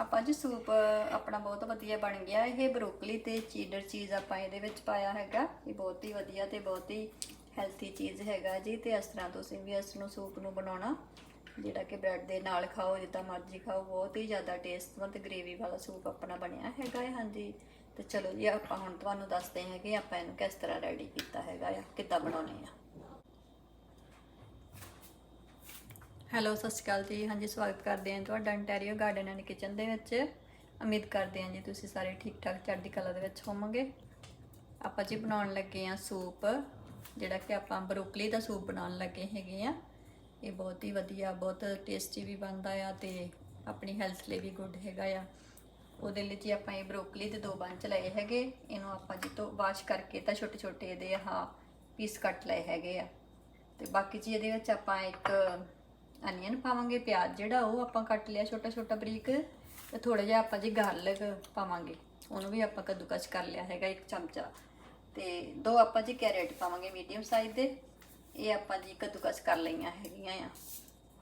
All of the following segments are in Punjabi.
ਆਪਾਂ ਜੀ ਸੂਪ, ਆਪਣਾ ਬਹੁਤ ਵਧੀਆ ਬਣ ਗਿਆ। ਇਹ ਬਰੋਕਲੀ ਤੇ ਚੀਡਰ ਚੀਜ਼ ਆਪਾਂ ਇਹਦੇ ਵਿੱਚ ਪਾਇਆ ਹੈਗਾ। ਇਹ ਬਹੁਤ ਹੀ ਵਧੀਆ ਤੇ ਬਹੁਤ ਹੀ ਹੈਲਥੀ ਚੀਜ਼ ਹੈਗਾ ਜੀ ਤੇ ਇਸ ਤਰ੍ਹਾਂ ਤੁਸੀਂ ਵੀ ਇਸ ਨੂੰ ਸੂਪ ਨੂੰ ਬਣਾਉਣਾ। ਜਿਹੜਾ ਕਿ ਬ੍ਰੈਡ ਦੇ ਨਾਲ ਖਾਓ, ਜਿੱਦਾਂ ਮਰਜ਼ੀ ਖਾਓ, ਬਹੁਤ ਹੀ ਜ਼ਿਆਦਾ ਟੇਸਟਫੁਲ ਤੇ ਗ੍ਰੇਵੀ ਵਾਲਾ ਸੂਪ ਆਪਣਾ ਬਣਿਆ ਹੈਗਾ ਹੈ ਹਾਂਜੀ। ਤੇ ਚਲੋ ਜੀ, ਆਪਾਂ ਹੁਣ ਤੁਹਾਨੂੰ ਦੱਸਦੇ ਹਾਂ ਕਿ ਆਪਾਂ ਇਹਨੂੰ ਕਿਸ ਤਰ੍ਹਾਂ ਰੈਡੀ ਕੀਤਾ ਹੈਗਾ ਆ, ਕਿੱਦਾਂ ਬਣਾਉਣੇ ਆ। ਹੈਲੋ, ਸਤਿ ਸ਼੍ਰੀ ਅਕਾਲ ਜੀ। ਹਾਂਜੀ, ਸਵਾਗਤ ਕਰਦੇ ਹਾਂ ਤੁਹਾਡਾ ਇੰਟੈਰੀਓ ਗਾਰਡਨ ਐਂਡ ਕਿਚਨ ਦੇ ਵਿੱਚ। ਉਮੀਦ ਕਰਦੇ ਹਾਂ ਜੀ ਤੁਸੀਂ ਸਾਰੇ ਠੀਕ ਠਾਕ ਚੜ੍ਹਦੀ ਕਲਾ ਦੇ ਵਿੱਚ ਹੋਵੋਗੇ। ਆਪਾਂ ਜੀ ਬਣਾਉਣ ਲੱਗੇ ਆ ਸੂਪ, ਜਿਹੜਾ ਕਿ ਆਪਾਂ ਬਰੋਕਲੀ ਦਾ ਸੂਪ ਬਣਾਉਣ ਲੱਗੇ ਹੈਗੇ ਆ ਇਹ ਬਹੁਤ ਹੀ ਵਧੀਆ, ਬਹੁਤ ਟੇਸਟੀ ਵੀ ਬਣਦਾ ਆ ਤੇ ਆਪਣੀ ਹੈਲਥ ਲਈ ਵੀ ਗੁੱਡ ਹੈਗਾ ਆ। ਉਹਦੇ ਲਈ ਜੀ ਆਪਾਂ ਇਹ ਬਰੋਕਲੀ ਦੇ ਦੋ ਬੰਚ ਲਏ ਹੈਗੇ। ਇਹਨੂੰ ਆਪਾਂ ਜੀ ਤੋਂ ਵਾਸ਼ ਕਰਕੇ ਤਾਂ ਛੋਟੇ ਛੋਟੇ ਇਹਦੇ ਆਹ ਪੀਸ ਕੱਟ ਲਏ ਹੈਗੇ ਆ। ਤੇ ਬਾਕੀ ਜੀ ਇਹਦੇ ਵਿੱਚ ਆਪਾਂ ਇੱਕ ਅਨੀਅਨ ਪਾਵਾਂਗੇ, ਪਿਆਜ਼ ਜਿਹੜਾ ਉਹ ਆਪਾਂ ਕੱਟ ਲਿਆ ਛੋਟਾ ਛੋਟਾ ਬਰੀਕ, ਤੇ ਥੋੜਾ ਜਿਹਾ ਆਪਾਂ ਜੀ ਗਾਰਲਿਕ ਪਾਵਾਂਗੇ, ਉਹਨੂੰ ਵੀ ਆਪਾਂ ਕੱਦੂਕਸ ਕਰ ਲਿਆ ਹੈਗਾ ਇੱਕ ਚਮਚਾ। ਤੇ ਦੋ ਆਪਾਂ ਜੀ ਕੈਰਟ ਪਾਵਾਂਗੇ ਮੀਡੀਅਮ ਸਾਈਜ਼ ਦੇ, ਇਹ ਆਪਾਂ ਜੀ ਕੱਦੂਕਸ ਕਰ ਲਈਆਂ ਹੈਗੀਆਂ ਆ।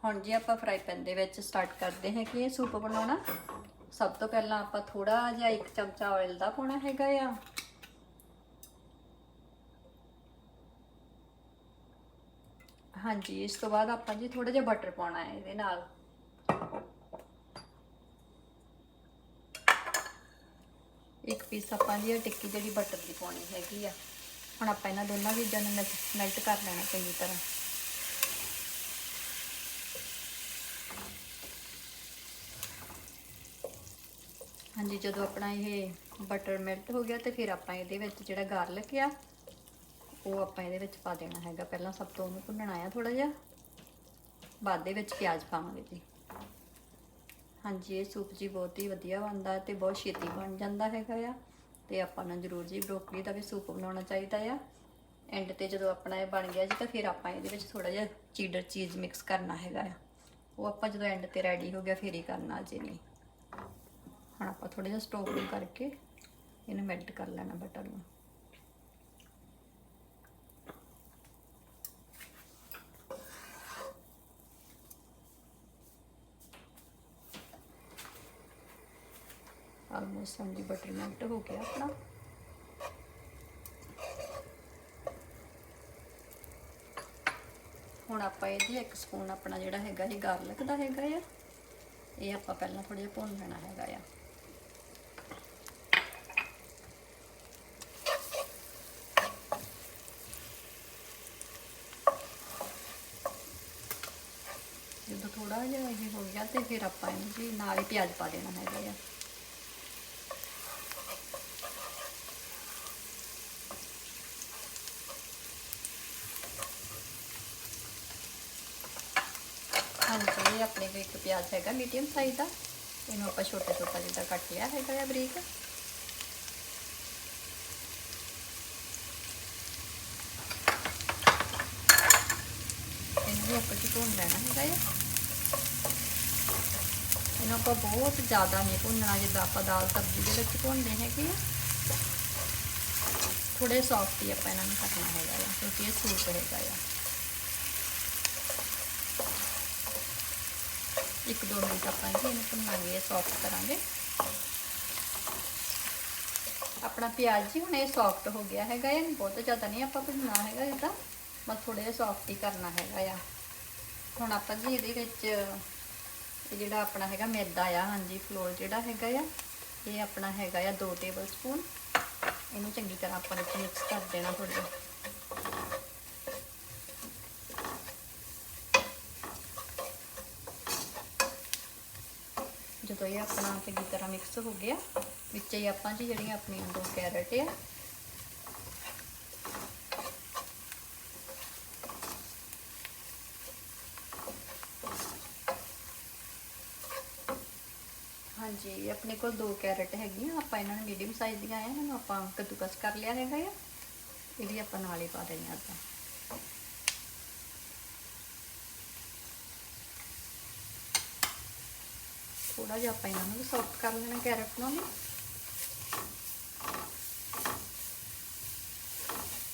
ਹੁਣ ਜੀ ਆਪਾਂ ਫਰਾਈ ਪੈਨ ਦੇ ਵਿੱਚ ਸਟਾਰਟ ਕਰਦੇ ਹਾਂ ਕਿ ਇਹ ਸੂਪ ਬਣਾਉਣਾ। ਸਭ ਤੋਂ ਪਹਿਲਾਂ ਆਪਾਂ ਥੋੜਾ ਜਿਹਾ ਇੱਕ ਚਮਚਾ ਆਇਲ ਦਾ ਪਾਉਣਾ ਹੈਗਾ ਆ। ਹਾਂਜੀ, ਇਸ ਤੋਂ ਬਾਅਦ ਆਪਾਂ ਜੀ ਥੋੜਾ ਜਿਹਾ ਬਟਰ ਪਾਉਣਾ ਹੈ ਇਹਦੇ ਨਾਲ। ਇੱਕ ਪੀਸ ਆਪਾਂ ਜੀ ਇਹ ਟਿੱਕੀ ਜਿਹੜੀ ਬਟਰ ਦੀ ਪਾਉਣੀ ਹੈਗੀ ਆ। ਹੁਣ ਆਪਾਂ ਇਹਨਾਂ ਦੋਨਾਂ ਚੀਜ਼ਾਂ ਨੂੰ ਮੈਲਟ ਕਰ ਲੈਣਾ ਚੰਗੀ ਤਰ੍ਹਾਂ। ਹਾਂਜੀ, ਜਦੋਂ ਆਪਣਾ ਇਹ ਬਟਰ ਮੈਲਟ ਹੋ ਗਿਆ ਤੇ ਫਿਰ ਆਪਾਂ ਇਹਦੇ ਵਿੱਚ ਜਿਹੜਾ ਗਾਰਲਿਕ ਆ ਉਹ ਆਪਾਂ ਇਹਦੇ ਵਿੱਚ ਪਾ ਦੇਣਾ ਹੈਗਾ। ਪਹਿਲਾਂ ਸਭ ਤੋਂ ਉਹਨੂੰ ਭੁੰਨਣਾ ਆ ਥੋੜਾ ਜਿਹਾ। ਬਾਅਦ ਦੇ ਵਿੱਚ ਪਿਆਜ਼ ਪਾਵਾਂਗੇ ਜੀ। ਹਾਂਜੀ, ਇਹ ਸੂਪ ਜੀ ਬਹੁਤ ਹੀ ਵਧੀਆ ਬਣਦਾ ਤੇ ਬਹੁਤ ਛੇਤੀ ਬਣ ਜਾਂਦਾ ਹੈਗਾ ਆ। ਤੇ ਆਪਾਂ ਨੂੰ ਜ਼ਰੂਰ ਜੀ ਬਰੋਕਲੀ ਦਾ ਵੀ ਸੂਪ ਬਣਾਉਣਾ ਚਾਹੀਦਾ ਆ। ਐਂਡ ਤੇ ਜਦੋਂ ਆਪਣਾ ਇਹ ਬਣ ਗਿਆ ਜੀ, ਤਾਂ ਫਿਰ ਆਪਾਂ ਇਹਦੇ ਵਿੱਚ ਥੋੜਾ ਜਿਹਾ ਚੀਡਰ ਚੀਜ਼ ਮਿਕਸ ਕਰਨਾ ਹੈਗਾ ਆ। ਉਹ ਆਪਾਂ ਜਦੋਂ ਐਂਡ ਤੇ ਰੈਡੀ ਹੋ ਗਿਆ, ਫਿਰ ਹੀ ਕਰਨਾ ਜੀ ਨਹੀਂ ਹੁਣ ਆਪਾਂ ਥੋੜਾ ਜਿਹਾ ਸਟੋਵ ਕਰਕੇ ਇਹਨੂੰ ਮੈਲਟ ਕਰ ਲੈਣਾ ਬਟਰ ਨੂੰ। ਆਲਮੋਸਟ ਹਾਂਜੀ ਬਟਰ ਮੈਲਟ ਹੋ ਗਿਆ ਆਪਣਾ। ਹੁਣ ਆਪਾਂ ਇਹਦੇ ਇੱਕ ਸਪੂਨ ਆਪਣਾ ਜਿਹੜਾ ਹੈਗਾ ਇਹ ਗਾਰਲਿਕ ਦਾ ਹੈਗਾ ਆ। ਇਹ ਆਪਾਂ ਪਹਿਲਾਂ ਥੋੜਾ ਜਿਹਾ ਭੁੰਨ ਲੈਣਾ ਹੈਗਾ ਆ। ਜਦੋਂ ਥੋੜਾ ਜਿਹਾ ਇਹ ਹੋ ਗਿਆ ਤੇ ਫਿਰ ਆਪਾਂ ਇਹਨੂੰ ਜੀ ਨਾਲ ਹੀ ਪਿਆਜ਼ ਪਾ ਦੇਣਾ ਹੈਗਾ ਆ। ਹਾਂਜੀ ਇਹ ਆਪਣੇ ਕੋਲ ਇੱਕ ਪਿਆਜ਼ ਹੈਗਾ ਮੀਡੀਅਮ ਸਾਈਜ਼ ਦਾ ਇਹਨੂੰ ਆਪਾਂ ਛੋਟਾ ਛੋਟਾ ਜਿਹਾ ਕੱਟ ਲਿਆ ਹੈਗਾ ਆ ਬਰੀਕ ਇਹਨੂੰ ਵੀ ਆਪਾਂ ਜੀ ਭੁੰਨ ਲੈਣਾ ਹੈਗਾ ਆ ਇਹਨੂੰ ਆਪਾਂ ਬਹੁਤ ਜ਼ਿਆਦਾ ਨਹੀਂ ਭੁੰਨਣਾ ਜਿੱਦਾਂ ਆਪਾਂ ਦਾਲ ਸਬਜ਼ੀ ਦੇ ਵਿੱਚ ਭੁੰਨਦੇ ਹੈਗੇ ਆ ਥੋੜੇ ਸੌਫਟ ਹੀ ਆਪਾਂ ਇਹਨਾਂ ਨੂੰ ਕਰਨਾ ਹੈਗਾ ਆ ਕਿਉਂਕਿ ਇਹ ਸੂਪ ਹੈਗਾ ਆ ਇੱਕ ਦੋ ਮਿੰਟ ਆਪਾਂ ਜੀ ਇਹਨੂੰ ਭੁੰਨਾਂਗੇ ਸੌਫਟ ਕਰਾਂਗੇ। ਆਪਣਾ ਪਿਆਜ਼ ਜੀ ਹੁਣ ਇਹ ਸੌਫਟ ਹੋ ਗਿਆ ਹੈਗਾ ਇਹ ਬਹੁਤ ਜ਼ਿਆਦਾ ਨਹੀਂ ਆਪਾਂ ਭੁੰਨਣਾ ਹੈਗਾ ਇਹਦਾ, ਬਸ ਥੋੜਾ ਜਿਹਾ ਸੌਫਟ ਹੀ ਕਰਨਾ ਹੈਗਾ ਆ। ਹੁਣ ਆਪਾਂ ਜੀ ਇਹਦੇ ਵਿੱਚ ਇਹ ਜਿਹੜਾ ਆਪਣਾ ਹੈਗਾ ਮੈਦਾ ਆ, ਹਾਂਜੀ ਫਲੋਰ ਜਿਹੜਾ ਹੈਗਾ ਆ, ਇਹ ਆਪਣਾ ਹੈਗਾ ਆ 2 ਟੇਬਲ ਸਪੂਨ ਇਹਨੂੰ ਚੰਗੀ ਤਰ੍ਹਾਂ ਆਪਾਂ ਵਿੱਚ ਮਿਕਸ ਕਰ ਦੇਣਾ ਥੋੜਾ ਜਦੋਂ ਇਹ ਆਪਣਾ ਚੰਗੀ ਤਰ੍ਹਾਂ ਮਿਕਸ ਹੋ ਗਿਆ, ਵਿੱਚ ਹੀ ਆਪਾਂ ਜੀ ਜਿਹੜੀਆਂ ਆਪਣੀਆਂ ਦੋ ਕੈਰਟ ਆ। ਹਾਂਜੀ, ਆਪਣੇ ਕੋਲ ਦੋ ਕੈਰਟ ਹੈਗੀਆਂ, ਆਪਾਂ ਇਹਨਾਂ ਨੂੰ ਮੀਡੀਅਮ ਸਾਈਜ਼ ਦੀਆਂ ਆ, ਇਹਨਾਂ ਨੂੰ ਆਪਾਂ ਕੱਦੂਕਸ ਕਰ ਲਿਆ ਹੈਗਾ ਆ। ਇਹ ਵੀ ਆਪਾਂ ਨਾਲ ਹੀ ਪਾ ਦੇਣੀਆਂ ਆਪਾਂ। ਥੋੜਾ ਜਿਹਾ ਆਪਾਂ ਇਹਨਾਂ ਨੂੰ ਸੌਫਟ ਕਰ ਲੈਣਾ ਕੈਰਟ ਨੂੰ ਵੀ।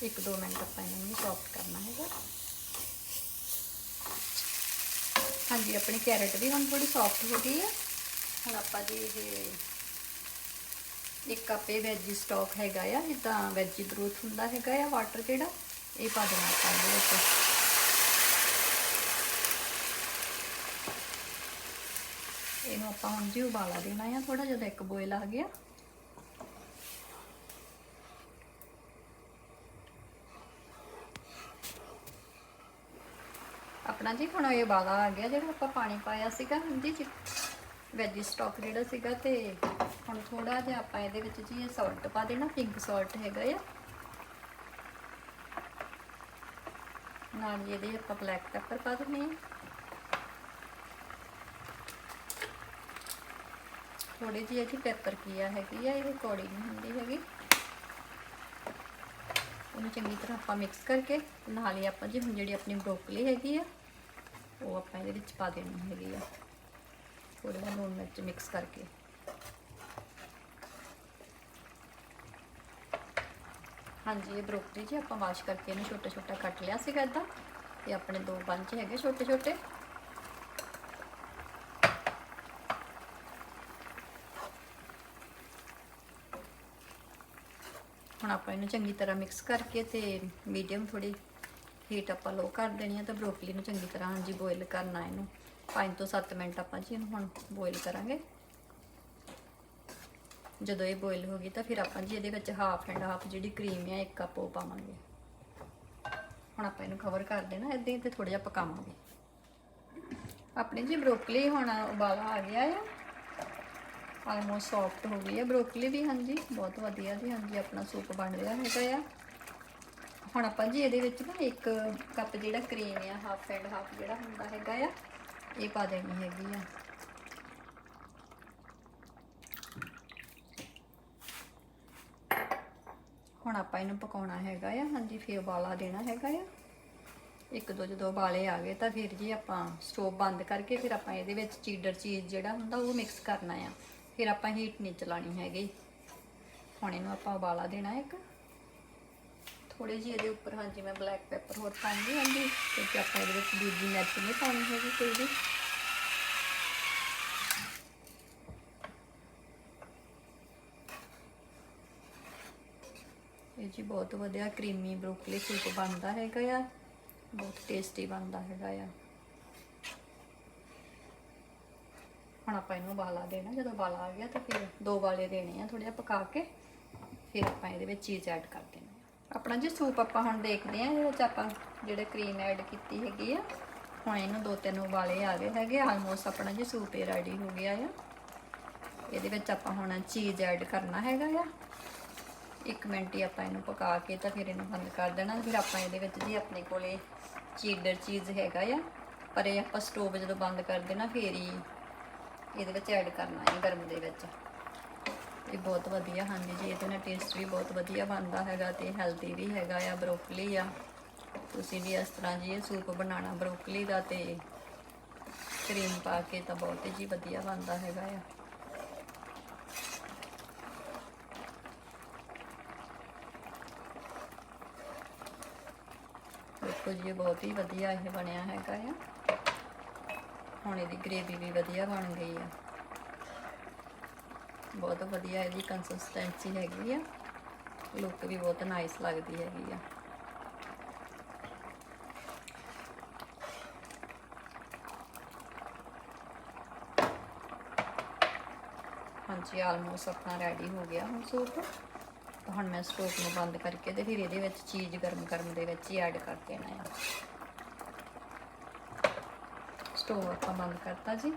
ਇੱਕ ਦੋ ਮਿੰਟ ਆਪਾਂ ਇਹਨਾਂ ਨੂੰ ਸੌਫਟ ਕਰਨਾ ਹੈਗਾ। ਹਾਂਜੀ, ਆਪਣੀ ਕੈਰਟ ਵੀ ਹੁਣ ਥੋੜੀ ਸੌਫਟ ਹੋ ਗਈ ਹੈ। ਹੁਣ ਆਪਾਂ ਜੀ ਇਹ ਇੱਕ ਕੱਪ ਵੈਜੀ ਸਟਾਕ ਹੈਗਾ ਆ, ਜਿੱਦਾਂ ਵੈਜੀ ਗਰੋਥ ਹੁੰਦਾ ਹੈਗਾ ਆ ਵਾਟਰ ਜਿਹੜਾ, ਇਹ ਪਾ ਦੇਣਾ ਆਪਾਂ ਇਹਦੇ ਵਿੱਚ। ਇਹਨੂੰ ਆਪਾਂ ਹੁਣ ਜੀ ਉਬਾਲਾ ਦੇਣਾ ਆ ਥੋੜਾ ਜਿਹਾ ਇੱਕ ਬੋਇਲ ਆ ਗਿਆ। ਆਪਣਾ ਜੀ ਹੁਣ ਇਹ ਉਬਾਲਾ ਆ ਗਿਆ, ਜਿਹੜਾ ਆਪਾਂ ਪਾਣੀ ਪਾਇਆ ਸੀਗਾ, ਹਾਂਜੀ ਜੀ। ਵੈਜੀ ਸਟਾਕ ਜਿਹੜਾ ਸੀਗਾ ਤੇ ਹੁਣ ਥੋੜਾ ਜਿਹਾ ਆਪਾਂ ਇਹਦੇ ਵਿੱਚ ਜੀ ਇਹ ਸਾਲਟ ਪਾ ਦੇਣਾ ਪਿੰਕ ਸਾਲਟ ਹੈਗਾ ਆ। ਨਾਲ ਇਹਦੇ ਆਪਾਂ ਬਲੈਕ ਪੈਪਰ ਪਾ ਦਿੰਦੇ ਆ। ਥੋੜੀ ਜਿਹੀ ਇਹਦੀ ਪੈਪਰ ਕੀ ਆ, ਹੈਗੀ ਆ, ਇਹ ਕੌੜੀ ਨਹੀਂ ਹੁੰਦੀ ਹੈਗੀ। ਉਹਨੂੰ ਚੰਗੀ ਤਰ੍ਹਾਂ ਆਪਾਂ ਮਿਕਸ ਕਰਕੇ, ਨਾਲ ਹੀ ਆਪਾਂ ਜੀ ਹੁਣ ਜਿਹੜੀ ਆਪਣੀ ਬਰੋਕਲੀ ਹੈਗੀ ਆ, ਉਹ ਆਪਾਂ ਇਹਦੇ ਵਿੱਚ ਪਾ ਦੇਣੀ ਹੈਗੀ ਆ। ਥੋੜਾ ਜਿਹਾ ਲੂਣ ਮਿਰਚ ਮਿਕਸ ਕਰਕੇ। ਹਾਂਜੀ, ਇਹ ਬਰੋਕਲੀ ਜੀ ਆਪਾਂ ਵਾਸ਼ ਕਰਕੇ ਇਹਨੂੰ ਛੋਟਾ ਛੋਟਾ ਕੱਟ ਲਿਆ ਸੀਗਾ ਇਦਾਂ ਤੇ ਆਪਣੇ ਦੋ ਬੰਚ ਹੈਗੇ ਛੋਟੇ ਛੋਟੇ ਹੁਣ ਆਪਾਂ ਇਹਨੂੰ ਚੰਗੀ ਤਰ੍ਹਾਂ ਮਿਕਸ ਕਰਕੇ ਤੇ ਮੀਡੀਅਮ ਥੋੜੀ ਹੀਟ ਆਪਾਂ ਲੋ ਕਰ ਦੇਣੀ ਆ ਤਾਂ ਬਰੋਕਲੀ ਨੂੰ ਚੰਗੀ ਤਰ੍ਹਾਂ ਹਾਂਜੀ ਬੋਇਲ ਕਰਨਾ ਇਹਨੂੰ। 5 ਤੋਂ 7 ਮਿੰਟ ਆਪਾਂ ਜੀ ਇਹਨੂੰ ਹੁਣ ਬੋਇਲ ਕਰਾਂਗੇ। ਜਦੋਂ ਇਹ ਬੋਇਲ ਹੋ ਗਈ ਤਾਂ ਫਿਰ ਆਪਾਂ ਜੀ ਇਹਦੇ ਵਿੱਚ ਹਾਫ ਐਂਡ ਹਾਫ ਜਿਹੜੀ ਕਰੀਮ ਹੈ ਇੱਕ ਕੱਪ ਉਹ ਪਾਵਾਂਗੇ। ਹੁਣ ਆਪਾਂ ਇਹਨੂੰ ਕਵਰ ਕਰ ਦੇਣਾ ਇਦਾਂ ਹੀ ਤੇ ਥੋੜਾ ਜਿਹਾ ਪਕਾਵਾਂਗੇ। ਆਪਣੇ ਜੀ ਬਰੋਕਲੀ ਹੁਣ ਉਬਾਲਾ ਆ ਗਿਆ ਆ। ਆਲਮੋਸਟ ਸੌਫਟ ਹੋ ਗਈ ਹੈ। ਬਰੋਕਲੀ ਵੀ ਹਾਂਜੀ, ਬਹੁਤ ਵਧੀਆ ਜੀ, ਹਾਂਜੀ, ਆਪਣਾ ਸੂਪ ਬਣ ਰਿਹਾ ਹੈਗਾ ਆ। ਹੁਣ ਆਪਾਂ ਜੀ ਇਹਦੇ ਵਿੱਚ ਨਾ ਇੱਕ ਕੱਪ ਜਿਹੜਾ ਕਰੀਮ ਆ ਹਾਫ ਐਂਡ ਹਾਫ ਜਿਹੜਾ ਹੁੰਦਾ ਹੈਗਾ ਆ, ਇਹ ਪਾ ਦੇਣੀ ਹੈਗੀ ਆ। ਹੁਣ ਆਪਾਂ ਇਹਨੂੰ ਪਕਾਉਣਾ ਹੈਗਾ ਆ, ਹਾਂਜੀ, ਫਿਰ ਉਬਾਲਾ ਦੇਣਾ ਹੈਗਾ ਆ। ਇੱਕ ਦੋ ਜਦੋਂ ਉਬਾਲੇ ਆ ਗਏ ਤਾਂ ਫਿਰ ਜੀ ਆਪਾਂ ਸਟੋਵ ਬੰਦ ਕਰਕੇ ਫਿਰ ਆਪਾਂ ਇਹਦੇ ਵਿੱਚ ਚੀਡਰ ਚੀਜ਼ ਜਿਹੜਾ ਹੁੰਦਾ ਉਹ ਮਿਕਸ ਕਰਨਾ ਆ। ਫਿਰ ਆਪਾਂ ਹੀਟ ਨਹੀਂ ਚਲਾਣੀ ਹੈਗੀ। ਹੁਣ ਇਹਨੂੰ ਆਪਾਂ ਉਬਾਲਾ ਦੇਣਾ ਇੱਕ। ਥੋੜੇ ਜਿਹੇ ਇਹਦੇ ਉੱਪਰ, ਹਾਂਜੀ, ਮੈਂ ਬਲੈਕ ਪੈਪਰ ਹੋਰ ਪਾਉਂਦੀ ਹਾਂਜੀ ਕਿਉਂਕਿ ਆਪਾਂ ਇਹਦੇ ਵਿੱਚ ਦੂਜੀ ਮਿਰਚ ਨਹੀਂ ਪਾਉਣੀ ਹੈਗੀ ਕੋਈ ਵੀ। ਇਹ ਜੀ ਬਹੁਤ ਵਧੀਆ ਕਰੀਮੀ ਬਰੋਕਲੀ ਸੂਪ ਬਣਦਾ ਹੈਗਾ ਆ। ਬਹੁਤ ਟੇਸਟੀ ਬਣਦਾ ਹੈਗਾ ਆ। ਹੁਣ ਆਪਾਂ ਇਹਨੂੰ ਬਾਲਾ ਦੇਣਾ, ਜਦੋਂ ਬਾਲਾ ਆ ਗਿਆ ਤਾਂ ਫਿਰ ਦੋ ਬਾਲੇ ਦੇਣੇ ਆ ਥੋੜਾ ਜਿਹਾ ਪਕਾ ਕੇ, ਫਿਰ ਆਪਾਂ ਇਹਦੇ ਵਿੱਚ ਚੀਜ਼ ਐਡ ਕਰ ਦੇਣੀ ਆਪਣਾ ਜੀ ਸੂਪ ਆਪਾਂ ਹੁਣ ਦੇਖਦੇ ਆ ਇਹਦੇ ਵਿੱਚ ਆਪਾਂ ਜਿਹੜੇ ਕਰੀਮ ਐਡ ਕੀਤੀ ਹੈਗੀ ਆ, ਹੁਣ ਇਹਨੂੰ ਦੋ ਤਿੰਨ ਉਬਾਲੇ ਆ ਗਏ ਹੈਗੇ ਆਲਮੋਸਟ ਆਪਣਾ ਜੀ ਸੂਪ ਇਹ ਰੈਡੀ ਹੋ ਗਿਆ ਆ। ਇਹਦੇ ਵਿੱਚ ਆਪਾਂ ਹੁਣ ਚੀਜ਼ ਐਡ ਕਰਨਾ ਹੈਗਾ ਆ। ਇੱਕ ਮਿੰਟ ਹੀ ਆਪਾਂ ਇਹਨੂੰ ਪਕਾ ਕੇ ਤਾਂ ਫਿਰ ਇਹਨੂੰ ਬੰਦ ਕਰ ਦੇਣਾ, ਫਿਰ ਆਪਾਂ ਇਹਦੇ ਵਿੱਚ ਜੀ ਆਪਣੇ ਕੋਲੇ ਚੀਡਰ ਚੀਜ਼ ਹੈਗਾ ਆ, ਪਰ ਇਹ ਆਪਾਂ ਸਟੋਵ ਜਦੋਂ ਬੰਦ ਕਰ ਦੇਣਾ, ਫੇਰ ਹੀ ਇਹਦੇ ਵਿੱਚ ਐਡ ਕਰਨਾ ਹੈ ਗਰਮ ਦੇ ਵਿੱਚ। ਇਹ ਬਹੁਤ ਵਧੀਆ ਹਾਂਜੀ ਜੀ, ਇਹਦੇ ਨਾਲ ਟੇਸਟ ਵੀ ਬਹੁਤ ਵਧੀਆ ਬਣਦਾ ਹੈਗਾ ਤੇ ਹੈਲਦੀ ਵੀ ਹੈਗਾ ਆ ਬਰੋਕਲੀ ਆ। ਤੁਸੀਂ ਵੀ ਇਸ ਤਰ੍ਹਾਂ ਜੀ ਇਹ ਸੂਪ ਬਣਾਉਣਾ ਬਰੋਕਲੀ ਦਾ ਤੇ ਕਰੀਮ ਪਾ ਕੇ ਤਾਂ ਬਹੁਤ ਹੀ ਜੀ ਵਧੀਆ ਬਣਦਾ ਹੈਗਾ ਆ। ਦੇਖੋ ਜੀ ਇਹ ਬਹੁਤ ਹੀ ਵਧੀਆ ਇਹ ਬਣਿਆ ਹੈਗਾ ਆ। ਹੁਣ ਇਹਦੀ ਗ੍ਰੇਵੀ ਵੀ ਵਧੀਆ ਬਣ ਗਈ ਆ। ਬਹੁਤ ਵਧੀਆ ਇਹਦੀ ਕੰਸਿਸਟੈਂਸੀ ਹੈਗੀ ਆ। ਲੁੱਕ ਵੀ ਬਹੁਤ ਨਾਈਸ ਲੱਗਦੀ ਹੈਗੀ ਆ। ਹਾਂਜੀ ਆਲਮੋਸਟ ਆਪਣਾ ਰੈਡੀ ਹੋ ਗਿਆ ਹੁਣ ਸੂਪ ਹੁਣ ਮੈਂ ਸਟੋਵ ਨੂੰ ਬੰਦ ਕਰਕੇ ਤੇ ਫਿਰ ਇਹਦੇ ਵਿੱਚ ਚੀਜ਼ ਗਰਮ ਕਰਨ ਦੇ ਵਿੱਚ ਹੀ ਐਡ ਕਰ ਦੇਣਾ ਆ। ਸਟੋਵ ਆਪਾਂ ਬੰਦ ਕਰਤਾ ਜੀ।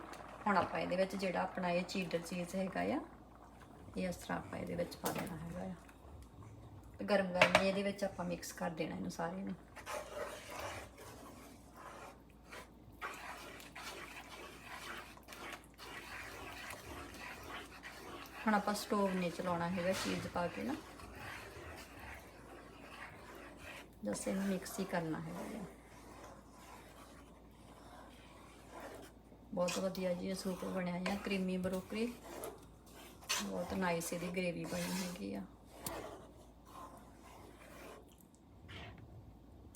ਹੁਣ ਆਪਾਂ ਇਹਦੇ ਵਿੱਚ ਜਿਹੜਾ ਆਪਣਾ ਇਹ ਚੀਡਰ ਚੀਜ਼ ਹੈਗਾ ਆ, ਇਹ ਇਸ ਤਰ੍ਹਾਂ ਆਪਾਂ ਇਹਦੇ ਵਿੱਚ ਪਾ ਦੇਣਾ ਹੈਗਾ ਆ। ਤੇ ਗਰਮ ਗਰਮ ਇਹਦੇ ਵਿੱਚ ਆਪਾਂ ਮਿਕਸ ਕਰ ਦੇਣਾ ਇਹਨੂੰ ਸਾਰੇ ਨੂੰ। ਹੁਣ ਆਪਾਂ ਸਟੋਵ ਨਹੀਂ ਚਲਾਉਣਾ ਹੈਗਾ ਚੀਜ਼ ਪਾ ਕੇ ਨਾ। ਜਸ ਇਹਨੂੰ ਮਿਕਸ ਹੀ ਕਰਨਾ ਹੈਗਾ ਬਹੁਤ ਵਧੀਆ ਜੀ ਇਹ ਸੂਪ ਬਣਿਆ ਹੈ ਕਰੀਮੀ ਬਰੋਕਰੀ। ਬਹੁਤ ਨਾਈਸ ਇਹਦੀ ਗ੍ਰੇਵੀ ਬਣੀ ਹੈਗੀ ਆ।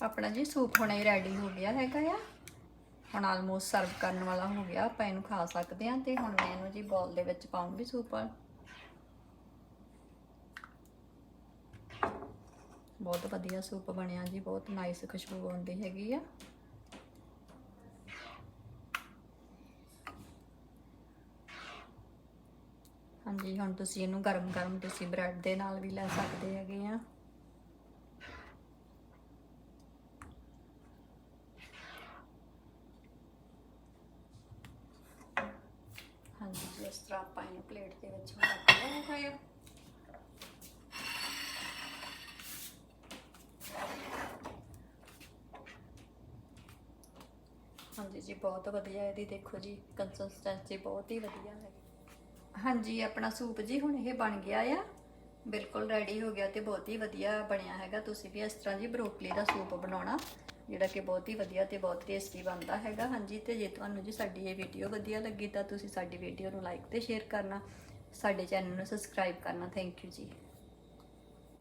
ਆਪਣਾ ਜੀ ਸੂਪ ਹੁਣੇ ਰੈਡੀ ਹੋ ਗਿਆ ਹੈਗਾ ਆ। ਹੁਣ ਆਲਮੋਸਟ ਸਰਵ ਕਰਨ ਵਾਲਾ ਹੋ ਗਿਆ, ਆਪਾਂ ਇਹਨੂੰ ਖਾ ਸਕਦੇ ਹਾਂ ਤੇ ਹੁਣ ਮੈਂ ਇਹਨੂੰ ਜੀ ਬੋਲ ਦੇ ਵਿੱਚ ਪਾਉਂਗੀ ਸੂਪ। ਬਹੁਤ ਵਧੀਆ ਸੂਪ ਬਣਿਆ ਜੀ, ਬਹੁਤ ਨਾਈਸ ਖੁਸ਼ਬੂ ਆਉਂਦੀ ਹੈਗੀ ਆ ਹਾਂਜੀ ਹੁਣ ਤੁਸੀਂ ਇਹਨੂੰ ਗਰਮ-ਗਰਮ ਤੁਸੀਂ ਬ੍ਰੈਡ ਦੇ ਨਾਲ ਵੀ ਲੈ ਸਕਦੇ ਹੈਗੇ ਆ। ਹਾਂਜੀ ਇਸ ਤਰ੍ਹਾਂ ਆਪਾਂ ਇਹਨੂੰ ਪਲੇਟ ਦੇ ਵਿੱਚ ਰੱਖ ਲੈਣਾ ਹੈ ਹਾਂਜੀ ਜੀ, ਬਹੁਤ ਵਧੀਆ ਇਹਦੀ ਦੇਖੋ ਜੀ ਕੰਸਿਸਟੈਂਸੀ ਬਹੁਤ ਹੀ ਵਧੀਆ ਹੈ। ਹਾਂਜੀ, ਆਪਣਾ ਸੂਪ ਜੀ ਹੁਣ ਇਹ ਬਣ ਗਿਆ ਆ। ਬਿਲਕੁਲ ਰੈਡੀ ਹੋ ਗਿਆ ਤੇ ਬਹੁਤ ਹੀ ਵਧੀਆ ਬਣਿਆ ਹੈਗਾ। ਤੁਸੀਂ ਵੀ ਇਸ ਤਰ੍ਹਾਂ ਜੀ ਬਰੋਕਲੀ ਦਾ ਸੂਪ ਬਣਾਉਣਾ, ਜਿਹੜਾ ਕਿ ਬਹੁਤ ਹੀ ਵਧੀਆ ਤੇ ਬਹੁਤ ਟੇਸਟੀ ਬਣਦਾ ਹੈਗਾ। ਹਾਂਜੀ, ਤੇ ਜੇ ਤੁਹਾਨੂੰ ਜੀ ਸਾਡੀ ਇਹ ਵੀਡੀਓ ਵਧੀਆ ਲੱਗੀ ਤਾਂ ਤੁਸੀਂ ਸਾਡੀ ਵੀਡੀਓ ਨੂੰ ਲਾਈਕ ਤੇ ਸ਼ੇਅਰ ਕਰਨਾ, ਸਾਡੇ ਚੈਨਲ ਨੂੰ ਸਬਸਕ੍ਰਾਈਬ ਕਰਨਾ। ਥੈਂਕ ਯੂ ਜੀ।